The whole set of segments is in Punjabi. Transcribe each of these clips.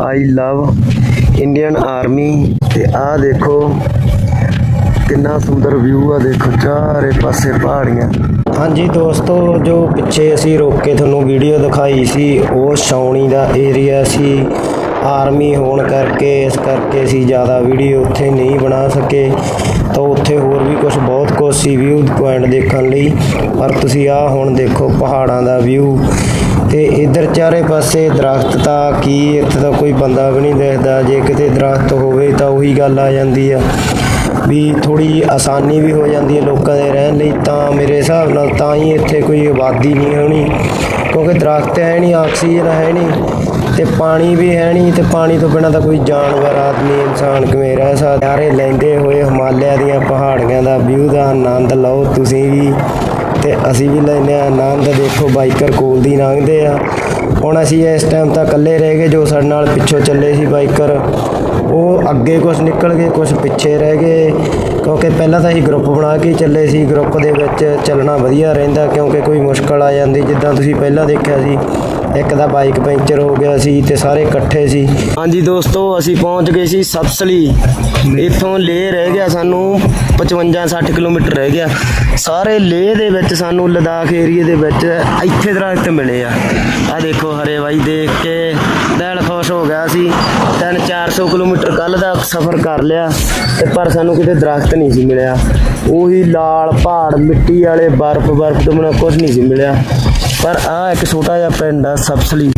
ਆਈ ਲਵ ਇੰਡੀਅਨ ਆਰਮੀ ਤੇ ਆਹ ਦੇਖੋ ਕਿੰਨਾ ਸੁੰਦਰ ਵਿਊ ਆ ਦੇਖੋ, ਚਾਰੇ ਪਾਸੇ ਪਹਾੜੀਆਂ। ਹਾਂਜੀ ਦੋਸਤੋ, ਜੋ ਪਿੱਛੇ ਅਸੀਂ ਰੋਕ ਕੇ ਤੁਹਾਨੂੰ ਵੀਡੀਓ ਦਿਖਾਈ ਸੀ, ਉਹ ਛਾਉਣੀ ਦਾ ਏਰੀਆ ਸੀ। ਆਰਮੀ ਹੋਣ ਕਰਕੇ, ਇਸ ਕਰਕੇ ਅਸੀਂ ਜ਼ਿਆਦਾ ਵੀਡੀਓ ਉੱਥੇ ਨਹੀਂ ਬਣਾ ਸਕੇ। ਤਾਂ ਉੱਥੇ ਹੋਰ ਵੀ ਕੁਝ ਬਹੁਤ ਕੁਝ ਸੀ ਵਿਊ ਪੁਆਇੰਟ ਦੇਖਣ ਲਈ। ਪਰ ਤੁਸੀਂ ਆਹ ਹੁਣ ਦੇਖੋ ਪਹਾੜਾਂ ਦਾ ਵਿਊ ਤੇ ਇਧਰ ਚਾਰੇ ਪਾਸੇ ਦਰਖਤ ਤਾਂ ਕੀ ਇੱਥੇ ਤਾਂ ਕੋਈ ਬੰਦਾ ਵੀ ਨਹੀਂ ਦਿਖਦਾ। ਜੇ ਕਿਤੇ ਦਰਖਤ ਹੋਵੇ ਤਾਂ ਉਹੀ ਗੱਲ ਆ ਜਾਂਦੀ ਆ ਵੀ ਥੋੜੀ ਆਸਾਨੀ ਵੀ ਹੋ ਜਾਂਦੀ ਹੈ ਲੋਕਾਂ ਦੇ ਰਹਿਣ ਲਈ। ਤਾਂ ਮੇਰੇ ਹਿਸਾਬ ਨਾਲ ਤਾਂ ਹੀ ਇੱਥੇ ਕੋਈ ਆਬਾਦੀ ਨਹੀਂ ਹੋਣੀ, ਕਿਉਂਕਿ ਦਰਖਤ ਹੈ ਨਹੀਂ, ਆਕਸੀਜਨ ਹੈ ਨਹੀਂ ਤੇ ਪਾਣੀ ਵੀ ਹੈ ਨਹੀਂ ਤੇ ਪਾਣੀ ਤੋਂ ਬਿਨਾਂ ਤਾਂ ਕੋਈ ਜਾਨਵਰ, ਆਦਮੀ, ਇਨਸਾਨ ਕਿਵੇਂ ਰਹਿ ਸਕਦਾ? ਸਾਰੇ ਲੈਂਦੇ ਹੋਏ ਹਿਮਾਲਿਆ ਦੀਆਂ ਪਹਾੜੀਆਂ ਦਾ ਵਿਊ ਦਾ ਆਨੰਦ ਲਓ, ਤੁਸੀਂ ਵੀ ਤੇ ਅਸੀਂ ਵੀ ਲੈਂਦੇ ਆ ਆਨੰਦ ਦੇਖੋ ਬਾਈਕਰ ਕੋਲ ਦੀ ਲੰਘਦੇ ਆ। ਹੁਣ ਅਸੀਂ ਇਸ ਟਾਈਮ ਤਾਂ ਇਕੱਲੇ ਰਹਿ ਗਏ, ਜੋ ਸਾਡੇ ਨਾਲ ਪਿੱਛੋਂ ਚੱਲੇ ਸੀ ਬਾਈਕਰ। ਉਹ ਅੱਗੇ ਕੁਝ ਨਿਕਲ ਗਏ ਕੁਝ ਪਿੱਛੇ ਰਹਿ ਗਏ। ਕਿਉਂਕਿ ਪਹਿਲਾਂ ਤਾਂ ਅਸੀਂ ਗਰੁੱਪ ਬਣਾ ਕੇ ਹੀ ਚੱਲੇ ਸੀ। ਗਰੁੱਪ ਦੇ ਵਿੱਚ ਚੱਲਣਾ ਵਧੀਆ ਰਹਿੰਦਾ, ਕਿਉਂਕਿ ਕੋਈ ਮੁਸ਼ਕਲ ਆ ਜਾਂਦੀ। ਜਿੱਦਾਂ ਤੁਸੀਂ ਪਹਿਲਾਂ ਦੇਖਿਆ ਸੀ, ਇੱਕ ਦਾ ਬਾਈਕ ਪੈਂਚਰ ਹੋ ਗਿਆ ਸੀ ਤੇ ਸਾਰੇ ਇਕੱਠੇ ਸੀ। ਹਾਂਜੀ ਦੋਸਤੋ, ਅਸੀਂ ਪਹੁੰਚ ਗਏ ਸੀ ਸਬਸਲੀ। ਇੱਥੋਂ ਲੇਹ ਰਹਿ ਗਿਆ ਸਾਨੂੰ 55 60 ਕਿਲੋਮੀਟਰ ਰਹਿ ਗਿਆ। ਸਾਰੇ ਲੇਹ ਦੇ ਵਿੱਚ ਸਾਨੂੰ ਲਦਾਖ ਏਰੀਏ ਦੇ ਵਿੱਚ ਇੱਥੇ ਦਰਖਤ ਮਿਲੇ ਆ। ਆ ਦੇਖੋ ਹਰੇ ਬਾਈ ਦੇਖ ਕੇ ਦਿਲ ਖੁਸ਼ ਹੋ ਗਿਆ ਸੀ। 3-400 ਕਿਲੋਮੀਟਰ ਕੱਲ ਦਾ ਸਫ਼ਰ ਕਰ ਲਿਆ ਤੇ ਪਰ ਸਾਨੂੰ ਕਿਤੇ ਦਰਖਤ ਨਹੀਂ ਸੀ ਮਿਲਿਆ। ਉਹੀ ਲਾਲ ਪਹਾੜ, ਮਿੱਟੀ ਵਾਲੇ ਬਰਫ਼ ਬਰਫ਼ ਤੋਂ ਬਿਨਾਂ ਕੁਝ ਨਹੀਂ ਸੀ ਮਿਲਿਆ। ਪਰ ਆ ਇੱਕ ਛੋਟਾ ਜਿਹਾ ਪਿੰਡ ਆ ਸਬਸਲੀ।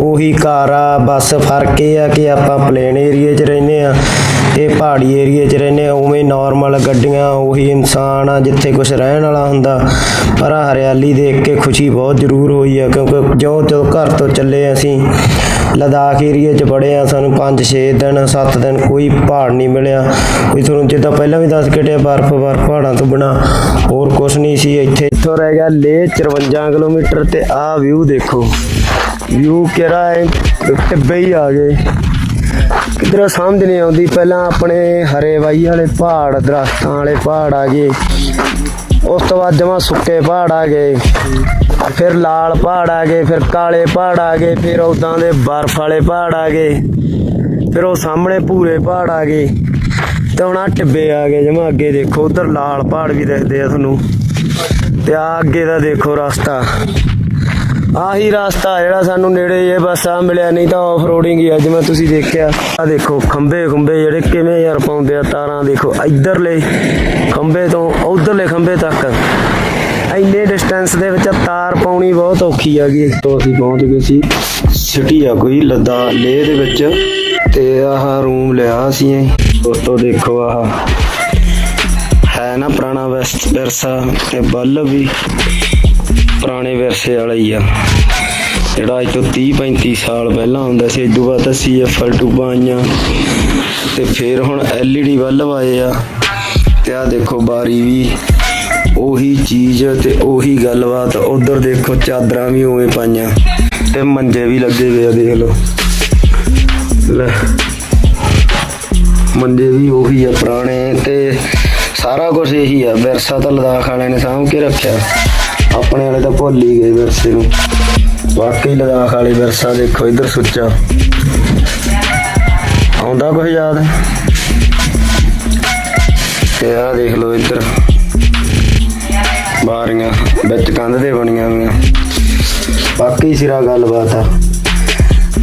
ਉਹੀ ਘਰ ਆ, ਬਸ ਫ਼ਰਕ ਇਹ ਆ ਕਿ ਆਪਾਂ ਪਲੇਨ ਏਰੀਏ 'ਚ ਰਹਿੰਦੇ ਆ, ਇਹ ਪਹਾੜੀ ਏਰੀਏ 'ਚ ਰਹਿੰਦੇ ਆ, ਉਵੇਂ ਨਾਰਮਲ ਗੱਡੀਆਂ, ਉਹੀ ਇਨਸਾਨ ਆ, ਜਿੱਥੇ ਕੁਝ ਰਹਿਣ ਵਾਲਾ ਹੁੰਦਾ। ਪਰ ਹਰਿਆਲੀ ਦੇਖ ਕੇ ਖੁਸ਼ੀ ਬਹੁਤ ਜ਼ਰੂਰ ਹੋਈ ਆ, ਕਿਉਂਕਿ ਜਿਉਂ ਜਦੋਂ ਘਰ ਤੋਂ ਚੱਲੇ ਅਸੀਂ, ਲਦਾਖ ਏਰੀਏ 'ਚ ਬੜੇ ਆ, ਸਾਨੂੰ 5-6 ਦਿਨ 7 ਦਿਨ ਕੋਈ ਪਹਾੜ ਨਹੀਂ ਮਿਲਿਆ। ਕੋਈ ਤੁਹਾਨੂੰ ਜਿੱਦਾਂ ਪਹਿਲਾਂ ਵੀ ਦੱਸ ਕੇ ਟਿਆ ਬਰਫ਼ ਬਰਫ਼ ਪਹਾੜਾਂ ਤੋਂ ਬਿਨਾ, ਹੋਰ ਕੁਝ ਨਹੀਂ ਸੀ ਇੱਥੇ। ਇੱਥੋਂ ਰਹਿ ਗਿਆ ਲੇ 54 ਕਿਲੋਮੀਟਰ ਤੇ ਆਹ ਵਿਊ ਦੇਖੋ। ਵਿਊ ਕਿਹੜਾ ਹੈ ਟਿੱਬੇ ਹੀ ਆ ਗਏ। ਕਿਧਰ ਸਮਝ ਨਹੀਂ ਆਉਂਦੀ? ਪਹਿਲਾਂ ਆਪਣੇ ਹਰੇ ਵਾਈ ਵਾਲੇ ਪਹਾੜ, ਦਰਖਤਾਂ ਵਾਲੇ ਪਹਾੜ ਆ ਗਏ। ਉਸ ਤੋਂ ਬਾਅਦ ਜਮਾ ਸੁੱਕੇ ਪਹਾੜ ਆ ਗਏ। ਫਿਰ ਲਾਲ ਪਹਾੜ ਆ ਗਏ, ਫਿਰ ਕਾਲੇ ਪਹਾੜ ਆ ਗਏ, ਫਿਰ ਉਦਾਂ ਦੇ ਬਰਫ਼ ਵਾਲੇ ਪਹਾੜ ਆ ਗਏ। ਫਿਰ ਉਹ ਸਾਹਮਣੇ ਭੂਰੇ ਪਹਾੜ ਆ ਗਏ। ਤੇ ਹੁਣ ਆ ਟਿੱਬੇ ਆ ਗਏ ਜਮਾ ਅੱਗੇ ਦੇਖੋ, ਉਧਰ ਲਾਲ ਪਹਾੜ ਵੀ ਦਿਖਦੇ ਆ ਤੁਹਾਨੂੰ। ਤੇ ਆ ਅੱਗੇ ਦਾ ਦੇਖੋ ਰਸਤਾ। ਆਹੀ ਰਸਤਾ ਜਿਹੜਾ ਸਾਨੂੰ ਨੇੜੇ ਇਹ ਬਸ ਆ ਮਿਲਿਆ, ਨਹੀਂ ਤਾਂ ਆਫ ਰੋਡਿੰਗ ਹੀ ਆ, ਜਿਵੇਂ ਤੁਸੀਂ ਦੇਖਿਆ। ਆ ਦੇਖੋ ਖੰਬੇ ਖੰਬੇ ਜਿਹੜੇ ਕਿਵੇਂ ਯਾਰ ਪਾਉਂਦੇ ਆ ਤਾਰਾਂ, ਦੇਖੋ, ਇਧਰਲੇ ਖੰਬੇ ਤੋਂ ਉਧਰਲੇ ਖੰਬੇ ਤੱਕ। ਇੰਨੇ ਡਿਸਟੈਂਸ ਦੇ ਵਿੱਚ ਤਾਰ ਪਾਉਣੀ ਬਹੁਤ ਔਖੀ ਆ ਗਈ। ਤੋਂ ਅਸੀਂ ਪਹੁੰਚ ਗਏ ਸੀ ਸਿਟੀ ਆ ਕੋਈ, ਲੱਦਾ ਲੇਹ ਦੇ ਵਿੱਚ, ਤੇ ਆਹ ਰੂਮ ਲਿਆ ਸੀ ਦੋਸਤੋ ਦੇਖੋ ਆਹ। ਹੈ ਨਾ ਪੁਰਾਣਾ ਵੈਸਟ ਵਿਰਸਾ ਤੇ ਬੱਲਬ ਵੀ। ਪੁਰਾਣੇ ਵਿਰਸੇ ਵਾਲਾ ਹੀ ਆ। ਜਿਹੜਾ ਅੱਜ ਤੋਂ 30 35 ਸਾਲ ਪਹਿਲਾਂ ਹੁੰਦਾ ਸੀ ਇਦੋਂ ਬਾਅਦ ਤਾਂ ਸੀਐਫਐਲ ਟੂਬਾਂ ਆਈਆਂ। ਤੇ ਫਿਰ ਹੁਣ ਐਲਈਡੀ ਬੱਲਬ ਆਏ ਆ। ਤੇ ਆ ਦੇਖੋ ਬਾਰੀ ਵੀ। ਉਹੀ ਚੀਜ਼ ਤੇ ਉਹੀ ਗੱਲਬਾਤ, ਉਧਰ ਦੇਖੋ ਚਾਦਰਾਂ ਵੀ ਉਵੇਂ ਪਾਈਆਂ। ਤੇ ਮੰਜੇ ਵੀ ਲੱਗੇ ਹੋਏ ਆ, ਦੇਖ ਲਓ। ਲੈ। ਮੰਜੇ ਵੀ ਉਹੀ ਆ ਪੁਰਾਣੇ ਤੇ ਸਾਰਾ ਕੁਝ ਇਹੀ ਆ। ਵਿਰਸਾ ਤਾਂ ਲਦਾਖ ਵਾਲਿਆਂ ਨੇ ਸਾਂਭ ਕੇ ਰੱਖਿਆ। ਆਪਣੇ ਵਾਲੇ ਤਾਂ ਭੁੱਲ ਹੀ ਗਏ ਵਿਰਸੇ ਨੂੰ। ਵਾਕਈ ਲਦਾਖ ਵਾਲੇ ਵਿਰਸਾ ਦੇਖੋ, ਇੱਧਰ ਸੁੱਚਾ। ਆਉਂਦਾ ਕੁਝ ਯਾਦ? ਤੇ ਆਹ ਦੇਖ ਲਓ ਇੱਧਰ। ਬਾਰੀਆਂ ਵਿੱਚ ਕੰਧ ਦੇ ਬਣੀਆਂ ਹੋਈਆਂ। ਵਾਕਈ ਸਿਰਾ ਗੱਲਬਾਤ ਆ।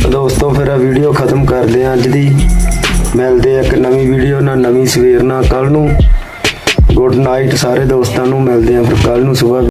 ਦੋਸਤੋ, ਫਿਰ ਆ ਵੀਡੀਓ ਖਤਮ ਕਰਦੇ ਆ ਅੱਜ ਦੀ। ਮਿਲਦੇ ਆ ਇੱਕ ਨਵੀਂ ਵੀਡੀਓ ਨਾਲ, ਨਵੀਂ ਸਵੇਰ ਨਾਲ। ਕੱਲ ਨੂੰ ਗੁੱਡ ਨਾਈਟ ਸਾਰੇ ਦੋਸਤਾਂ ਨੂੰ ਮਿਲਦੇ ਆ ਫਿਰ ਕੱਲ ਨੂੰ ਸਵੇਰ